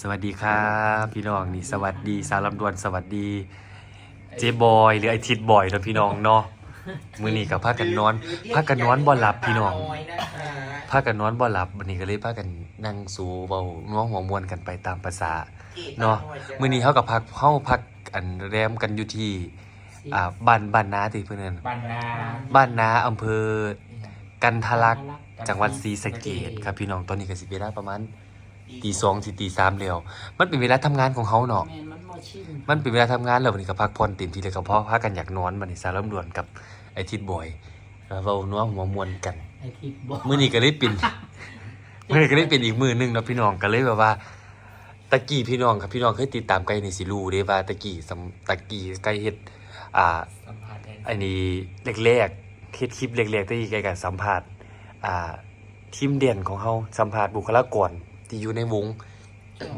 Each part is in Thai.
สวัสดีครับ พี่น้องนี่สวัสดีสาวลำดวนสวัสดี เจบอยหรือไอทิดบอยแล้วพี่น้องเนาะมือนี้กับพากันนอนพากันนอนบ่หลับพี่น้องพากันนอนบ่หลับวันนี้ก็เลยพากันนั่งสูเบาน้องหัวมวนกันไปตามภาษาเนาะมือนี้เขากับพักเข้าพักอันแรมกันอยู่ที่อ่าบ้านบ้านนาที่เพื่อนนบันดาบ้านนาอำเภอกันทะลักจังหวัดศรีสะเกษครับพี่น้องตอนนี้ก็สิเวลาประมาณ ตีสองสิตีสามแล้วมันเป็นเวลาทำงานของเขาเนาะแมนมันมอชิมมันเป็นเวลาทำงานแล้ววันนี้ก็พักผ่อนเต็มที่เลยก็เพราะพากันอยากนอนวันนี้สารลำดวนกับไอทิดบอยแล้วเรานัวหัวมวนกัน ไอทิดบอกมื้อนี้ก็เลยเป็น มื้อนี้ก็เลยเป็นอีกมื้อหนึงเนาะพี่น้องก็เลยแบบว่าตะกี้พี่น้องครับพี่น้องเคยติดตามไกนี่สิรู้เด้ว่าตะกี้สำตะกี้ไกเฮ็ดอ่า สัมผัสได้อันนี้แรกๆเฮ็ดคลิปแรกๆที่แกกันสัมภาษณ์อ่าทีมเด่นของเขาสัมภาษณ์บุคลากร ที่อยู่ในวง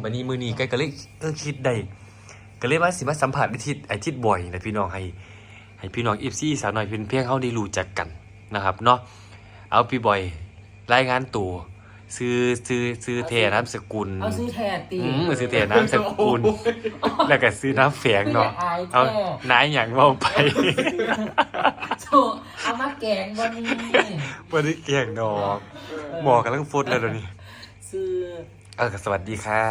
วันนี้มือนี้แกก็เลยเออคิดได้ก็เลยว่าสิมาสัมภาษณ์ไอทิดไอทิดบ่อยนะพี่น้องให้ ให้พี่น้องอีฟซี่สาวน้อยเพียงเพียงเขาได้รู้จักกันนะครับเนาะเอาพี่บอยรายงานตัวซื้อซื้อซื้อเทนามสกุลเอาซื้อแทนตีอืมซื้อเทนามสกุล แล้วก็ซื้อน้ำแฝงเนาะอายเอาแท้นายอย่างเว่าไปโถเอามาแกงวันนี้วันนี้เกี่ยงดอกหมอกำลังฟุดแล้วเดี๋ยวนี้ซื้อ เออสวัสดีค่ะ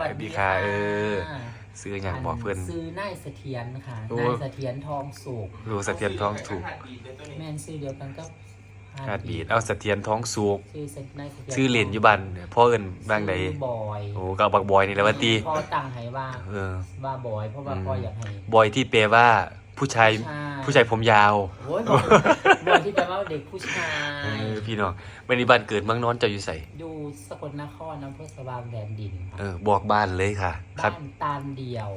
สวัสดีค่ะค่ะ เออ ซื้ออย่างบอกเพื่อนซื้อนายเสถียรนะคะโอ้นายเสถียรทองสุกดูเสถียรท้องถูก แมนซื้อเดียวกันก็ฮาดบีดเอาเสถียรท้องสุกชื่อเสนายเสถียรชื่อเหรียญอยู่บ้านพ่อเอิญบางใดชื่อบอยโอ้ก็เอาบักบอยนี่แหละว่าตีพ่อตังให้ว่าเออว่าบอยเพราะว่าพ่ออยากให้บอยที่แปลว่า ผู้ชายใช่ผู้ชายผมยาวโอ้ยบอกบอกที่แปลว่าเด็กผู้ชาเอยอพี่น้องวันนี้บ้านเกิดเมืองนอนเจ้าอยู่ใส่อยู่สกลนครอำเภอสว่างแดนดินครับเออบอกบ้านเลยค่ะ ครับบ้านตาลเดียว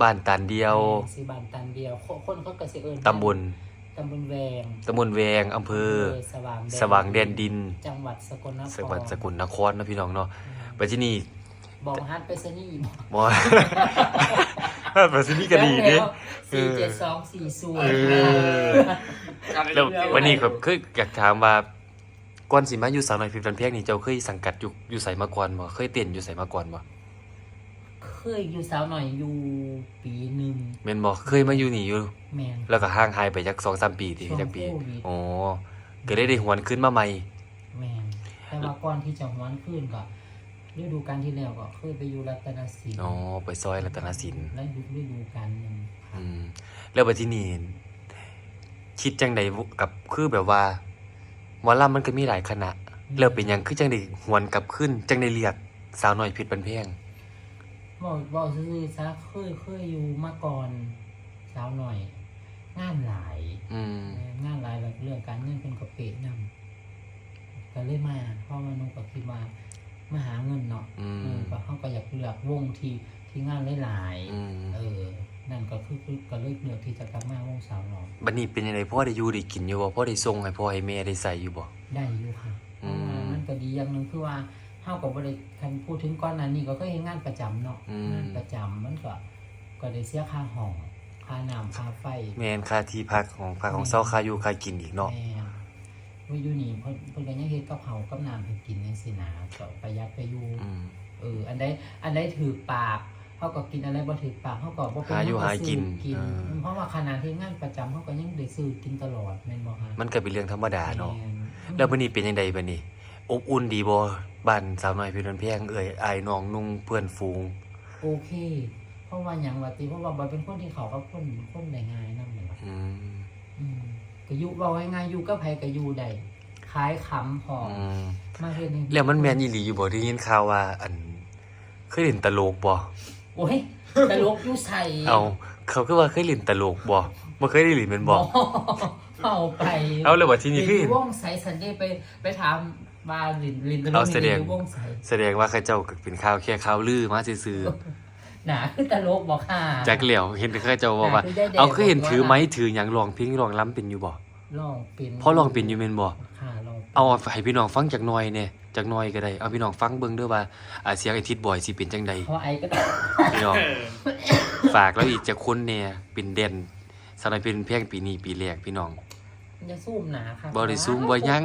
บ้านตานเดียวซื้อบ้านตาลเดียว คนคนเขาก็สิเอิญตำบลตำบลแวงตำบลแวงอำเภอสว่างสว่างแดนดินจังหวัดสกลนครจังหวัดสกลนครนะพี่น้องเนาะอืมไปที่นี่บอกฮัทไปซะนี่บอ ยไปที่นี่ก็ดีเด้ สี่เจ็ดสองสี่ศูนเอย์อแล้ววันนี้ก็คืออยากถามว่าก่อนสิมาอยู่สาวน้อยเพิบันเพียงนี่เจ้าเคยสังกัดอยู่อยู่ใส่มาก่อนบ่เคยเต้นอยู่ใส่มาก่อนบ่เคยอยู่สาวหน่อยอยู่ปีหนึ่งแม่นบ่เคยมาอยู่นี่อยู่ แมน แล้วก็ห่างหายไปจัก2-3ปีติช่วงจักปีโควิด อ๋อก็ได้ได้หวนขึ้นมาใหม่ แมนแต่ว่าก่อนที่จะฮ้อนขึ้นก็ ฤดูกาลที่แล้วก็เคยไปอยู่รัตนสินอ๋อไปซอยรัตนสินและฤดูกาลหนึ่งอืมแล้วบัดที่นี่คิดจังไดกับคือแบบว่าหมอลำมันก็มีหลายคณะแล้วเป็นหยังคือจังไดหวนกลับขึ้น จังไดเรียกสาวน้อยเพชรบันเพงบอกบอกซื่อๆซะเคยเคยอยู่มาก่อนสาวหน่อย งานหลายอืมงานหลายแบบเรื่องการเงินเป็นกระเปะนำก็เลยมาเพราะว่านุก็คิดว่า มาหาเงินเนาะอืเออมก็เขาก็อยากเลือกวงที่ที่งานหลายอืมๆเออ นั่นก็คือคือก็เลยเลือกที่จะกลับมาวงสาวหน่อยบัดนี้เป็นยังไงพ่อได้อยู่ได้กินอยู่บ่พ่อได้ส่งให้พ่อให้แม่ได้ใส่อยู่บ่ ได้อยู่ค่ะเพอืราะมว่ามันก็ดีอย่างหนึ่งคือว่าเฮากับบริคันพูดถึงก้อนนั้นนี่ก็เคยเห็นงานประจำเนาะอืม งานประจำมันก็ก็ได้เสียค่าห้องค่าน้ำค่าไฟ แม่นค่าที่พักของพักของเซาค่าอยู่ค่ากินอีกเนาะ แม่ ว่าอยู่นี่เพิ่นเพิ่นก็ยังเฮ็ดกับเผาวกับน้ำให้กินจังซี่นะก็ประหยัดไปอยู่อืม เออ อันใดอันใดถือปากเฮาก็กินอันใดบ่ถือปากเฮาก็บ่เป็นหาอยู่เฮหากินซื้อกินเออเพราะว่าขณะที่งานประจำเฮาก็ยังได้ซื้อกินตลอดแม่นบ่ฮะมันก็เป็นเรื่องธรรมดาเนาะแม่นแล้วบัดนี้เป็นยังไงบัดนี้ อบอุ่นดีบ่บ้านสาวน้อยเพชรบันเพงเอ่ยอายน้องนุ่งเพื่อนฝูง โอเค เพราะว่าหยังว่าติเพราะว่าบ่เป็นคนที่เขากับคนคนได้ง่ายนำแม่นบ่อืม อืม ก็อยู่เว้าง่ายๆอยู่กับไผก็อยู่ได้ขายขำพออืมมาเฮ็ดให้แล้วมันแม่นอีหลีอยู่บ่ได้ยินข่าวว่า อันเคยเล่นตลกบ่โอ้ยตลกอยู่ใส่เอาเขาคือว่าเคยเล่นตลกบ่บ่เคยได้เล่นแม่นบ่ เอาไปเอาแล้วว่าที่นี่คือเรียวงใสสันเดไปไปถามว่าลินลินตลเอากแสดงนี่วงใสแสดงว่าเขาเจ้าก็เป็นข่าวแค่ข่าวลือมาซื่อหนาคือตลกบอกค่ะ ๆจักเหลียวเห็นแต่เขาเจ้าบอกว่าหคือได้แดงเอาคือเห็นถือไม้บอกว่าถือหยังร้องเพลงร้องล้ำเป็นอยู่บ่ ลองเป็นพอร้องเป็นอยู่แม่นบ่ค่ะลองเอาให้พี่น้องฟังจักหน่อยเนี่ยจักหน่อยก็ได้เอาพี่น้องฟังเบิ่งเด้อว่าอ่าเสียงไอ้ทิดบ่อยสิเป็นจังใดเพราะไอ้ก็ได้พี่น้องฝากแล้วอีกจะคนเนี่ยเป็นเด่นสำหรับเป็นเพียงปีนี้ปีแรกพี่น้องมันจะซูมหนาค่ะบ่ได้ซูมบ่ยัง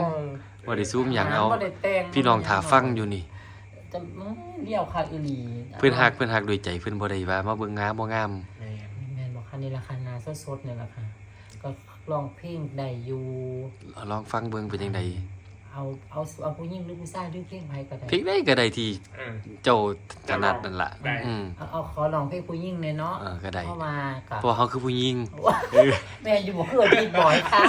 บ่ได้ซูมหยังเอาบ่ได้แต่งพี่น้องถาฟังอยู่นี่จะเลี้ยวคักอีหลีเพิ่นฮักเพิ่นฮักด้วยใจเพิ่นบ่ได้ว่ามาเบิ่งงามบ่งามแม่แม่นบอกคันนี้ราคานาสดๆเนี่ยราคา ก็ลองเพลงได้อยู่ลองฟังเบิ่งเป็นจังไดเอาเอาเอาผู้หญิงหรือผู้ชายหรือเพลงไผก็ได้เพลงใดก็ได้ที่เออ เจ้าถนัดนั่นล่ะได้ อืมเอาเอาขอลองเพลงผู้หญิงเลยเนาะเออก็ได้เข้ามากับ เพราะว่าเขาคือผู้หญิงแม่อยู่บ่คือดีบ่อยค่ะ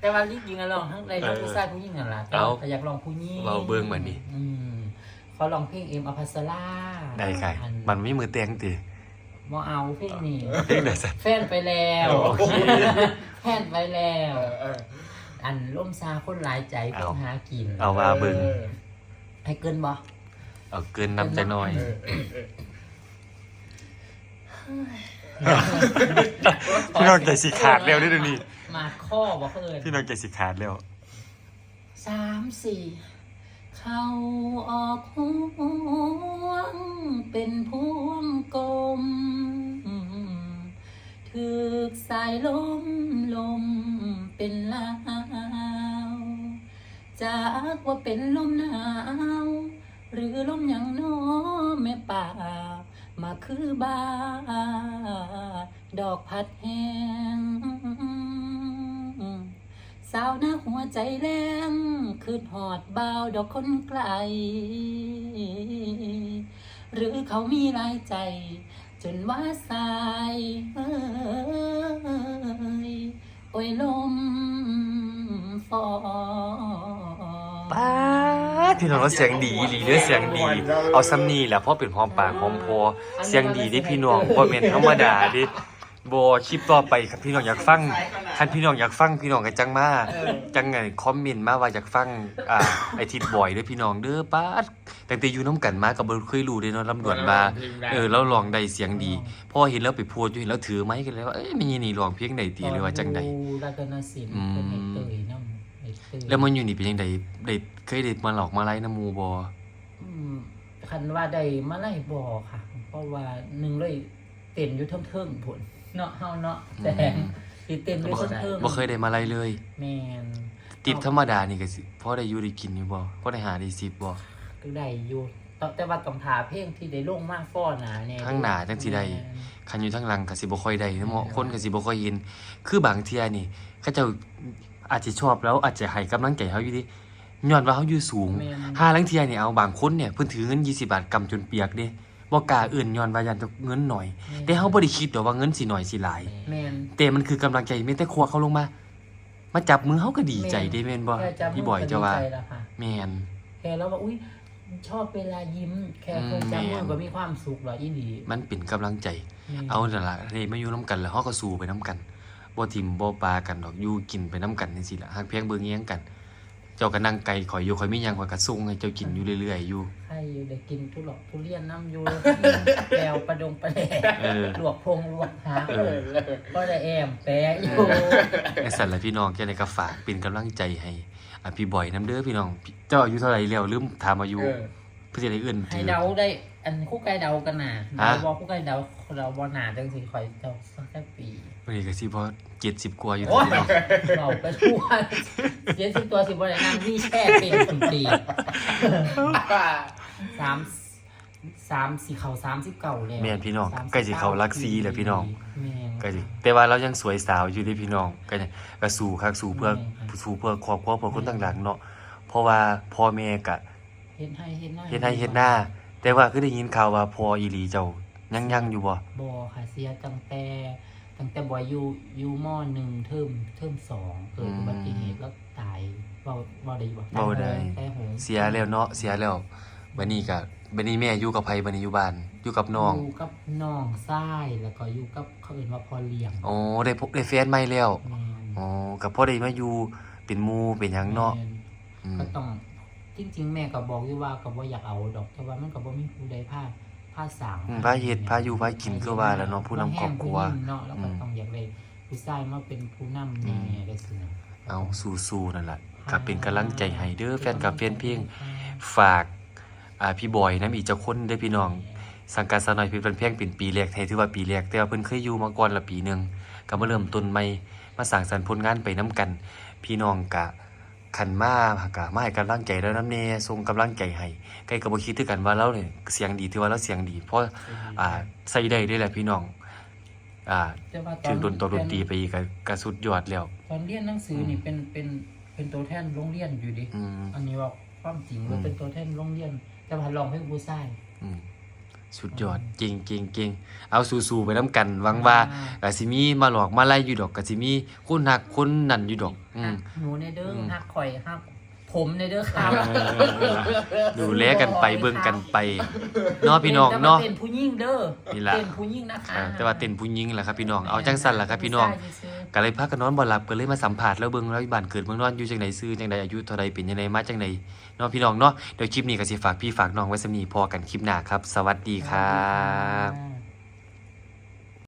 แต่ว่าจริงๆอะลองทั้งในทั้งผู้ชายผู้หญิงนั่นล่ะแต่ว่าอยากลองผู้หญิงเว้าเบิ่งบัดนี้ อืมเขาลองเพลงเอ็มอภัสราได้ไก่อันมันไม่มือเตียงติ บ่เอาเพลงนี้เพลงใดสัแฟนไปแล้วโอเคแฟนไปแล้วเออเอออันล่มซาคนหลายใจคนหากิน เอาว่าเบิ่งเออให้เกินบ่เอาเกินนำจักหน่อยเออเออเออพี่น้องใจสิขาดแล้วเด้อเดี๋ยวนี้มาข้อบ่เอินพี่น้องใจสิขาดแล้วสามสี่ เข้าออกห่วง เป็นพวงกลมถึกสายลมลมเป็นลาวจากว่าเป็นลมหนาว หรือลมอย่างน้อแม่ป่า มาคือบาดอกพัดแห้ง สาวหน้าหัวใจแรงคือหอดบ่าวดอกคนไกล หรือเขามีรายใจ จนว่าสายเอ้ยโอ้ยลมฟอป้าดพี่น้องว่าเสียงดีอีหลีเด้อเสียงดี เอาซ้ำนี่แหละเพราะเป็นหอมปากหอมคอเสียงดีเด้พี่น้องบ่แม่นธรรมดาเดิ บ่คลิปต่อไปครับพี่น้องอยากฟังคันพี่น้องอยากฟังพี่น้องก็จังมาจังไงคอมเมนต์มาว่าอยากฟังอ่าไอทิดบ่อยเด้อพี่น้องเด้อป้าดตั้งแต่อยู่น้ำกันมาก็บ่เคยรู้เด้เนาะลำดวนมาเออแล้วลองได้เสียงดีพอเห็นแล้วไปพูดอยู่เห็นแล้วถือไม้กันเลยว่าเอ้ยมีนี่ร้องเพลงใดตีเลยว่าจังใดรัตนศิลป์อืมเป็นเอกเตยน้ำเอกเตยแล้วมันอยู่นี่เป็นจังใดได้เคยได้มาหลอกมาไล่น้ำหมู่บ่อืมคันว่าได้มาไล่บอค่ะ เพราะว่าหนึ่งเลยเต้นอยู่เทิงๆผล เนาะเฮาเนาะแต่สิเต้นอยู่เทิงๆบ่เคยได้มาไล่เลย แม่นติดธรรมดานี่ก็สิพอได้อยู่ได้กินอยู่บ่พอได้หาได้สิบบ่ก็ได้อยู่แต่แต่ว่าต้องถาเพลงที่ได้ลงมากฟ้อหนาเนี่ยข้างหน้าจังสิได้คันอยู่ทางหลังก็สิบ่ค่อยได้เนาะหมอคนก็สิบ่ค่อยเห็น คือบางเที่ยนี่เขาเจ้าอาจจะชอบแล้วอาจจะให้กำลังใจเฮาอยู่ดิย้อนว่าเฮาอยู่สูงแม่นห้าลังเที่ยนี่เอาบางคนเนี่ยเพิ่นถือเงิน 20 บาทกำจนเปียกเด้ บ่กล้าเอื่นย้อนว่ายันจะเงินหน่อย แต่เฮาบ่ได้คิดดอกว่าเงินสิหน่อยสิหลาย แม่นแต่มันคือกำลังใจแม้แต่ครัวเขาลงมา มาจับมือเฮาก็ดีใจเด้แม่นบ่แค่จำพี่บอยเจ้าว่า ก็ดีใจแล้วค่ะแม่น แค่แล้วว่าอุ้ยชอบเวลายิ้ม แค่คงจำอืมือมก็มีความสุขเหรออีหลีมันเป็นกำลังใจแม่นเอาแต่นละเด้มาอยู่น้ำกันแล้วเฮาก็สู้ไปน้ำกันบ่ทิมบ่ปากันดอกอยู่กินไปน้ำกันจังซี่ล่ะฮักเพียงเบิ่งแย่งกัน เจ้าก็นั่งไกลข่อยอยู่ข่อยมีหยังข่อยก็ส่งให้เจ้ากินอยู่เรื่อยๆอยู่ใครอยู่ได้กินทุหลอกทุเรียนน้ำอยูแปลวประดงประแดกเออ ลวกพงลวกหาเออ ก็ได้แอมแปะอยู่ไอ้สันละพี่น้องแค่ไหนก็ฝากเป็นกำลังใจให้อะพี่บอยน้ำเด้อพี่น้องพี่เจ้าอายุเท่าไหร่แล้วลืมถามอายุเออ เพื่อจะได้เอื้อนให้ถือ เดาได้ อันคู่ไก่เดากันน่ะฮะเดาบอกคู่ไก่เดาเราบอหนาจังสิคอยเดาสักแค่ปีวันนี้ก็สิ พอ70กว่าอยู่โอ้ยพี่น้องเราไปทั่วเสียสิบตัวสิบวันนั่งที่แช่เป็นคุณปีสามสามสี่เขาสามสิบเก่าแล้วแม่นพี่น้อง39ใกล้สิเข้าลักซีแล้วพี่น้องแม่นก็สิแต่ว่าเรายังสวยสาวอยู่เด้พี่น้องก็เนี่ยก็สู้คักสู้เพื่อแม่นสู้เพื่อครอบครัวเพื่อคนต่างๆเนาะเพราะว่าพ่อแม่ก็ เฮ็ดให้เฮ็ดหน้าเฮ็ดให้เฮ็ดหน้า แต่ว่าคือได้ยินข่าวว่าพ่ออีหลีเจ้ายังยังอยู่บ่บอค่ะเสียตั้งแต่ ตั้งแต่บอยอยู่อยู่มหนึ่งเทอมเทอมสองเกิดอุบัติเหตุแล้วตายเบาเบาได้บ่เว้าได้แต่โหงเสียแล้วเนาะเสียแล้วบัดนี้ก็บัดนี้แม่อยู่กับไผบัดนี้อยู่บ้านอยู่กับน้องอยู่กับน้องซ้ายแล้วก็อยู่กับเขาเอื่นว่าพ่อเลี้ยงอ๋อได้พบได้แฟนใหม่แล้วแม่นอ๋อกับพ่อได้มาอยู่เป็นหมู่เป็นหยังเนาะแม่อืมก็ต้องจริง ๆ แม่ก็บอกอยู่ว่าก็บ่อยากเอาดอกแต่ว่ามันก็บ่มีผู้ใดพา พาสร้างอืมพาเฮ็ดพาอยู่พากินคือว่าแล้วเนาะผู้นำครอบครัวแห้งผู้หญิงเนาะแล้วก็ต้องอยากได้ผู้ชายมาเป็นผู้นำแม่ได้สินะ เอาสู้ๆนั่นล่ะก็เป็นกำลังใจให้เด้อแฟนกับแฟนเพลงฝากอ่าพี่บอยน้ำอีกเจ้าคนเด้อพี่น้อง สังกัดสาวน้อยเพี่เป็นเพียงเป็นปีแรกไทยถือว่าปีแรกแต่ว่าเพิ่นเคยอยู่มาก่อนละปีหนึงก็มาเริ่มต้นใหม่มาสร้างสรรค์ผลงานไปน้กัน พี่น้องกะ ขันมาหากะมาให้กำลังใจแล้วน้ำเนส่งกำลังใจให้ใกล้ก็บ่คิดคือกันว่าเราเนี่ยเสียงดีถือว่าเราเสียงดี เพราะอ่าใส่ได้ด้วยแหละพี่น้องอ่าแต่ว่าตถึอนงดนตรีดนตรีไปอีกก็ก็สุดยอดแล้ว ตอนเรียนหนังสือนี่เป็นเป็นเป็นตัวแทนโรงเรียนอยู่ดิอืมอันนี้ว่าความจริงอืว่ามเป็นตัวแทนโรงเรียน แต่ว่าลองให้ผู้ชายอืม สุดยอดเก่งเก่งเก่งเอาสู้ๆไปน้ำกันหวังว่าอ่ากสิมีมาหลอกมาไล่อยู่ดอกกสิมีคนหักคนนั่นอยู่ดอก อืม หนูในเด้ออมหักข่อยหักผมในเด้อครับเออดูแลกันไปเบิ่งกันไปเนาะพี่น้องเนาะ เป็นผู้หญิงเด้อนี่ล่ะ เป็นผู้หญิงนะคะอ่าแต่ว่าเต้นผู้หญิงแหละครับพี่น้องเอาจังสั่นล่ะครับพี่น้องผู้ชายซื่อก็เลยพากันนอนบ่หลับก็เลยมาสัมภาษณ์แล้วเบิ่งแล้วบ้านเกิดเมืองนอนอยู่จังไดซื้อจังไดอายุเท่าใดเป็นจังไดมาจังได เนาะพี่น้องเนาะเดี๋ยวคลิปนี้ก็สิฝากพี่ฝากน้องไว้สำนีพอกันคลิปหน้าครับ สวัสดีครับ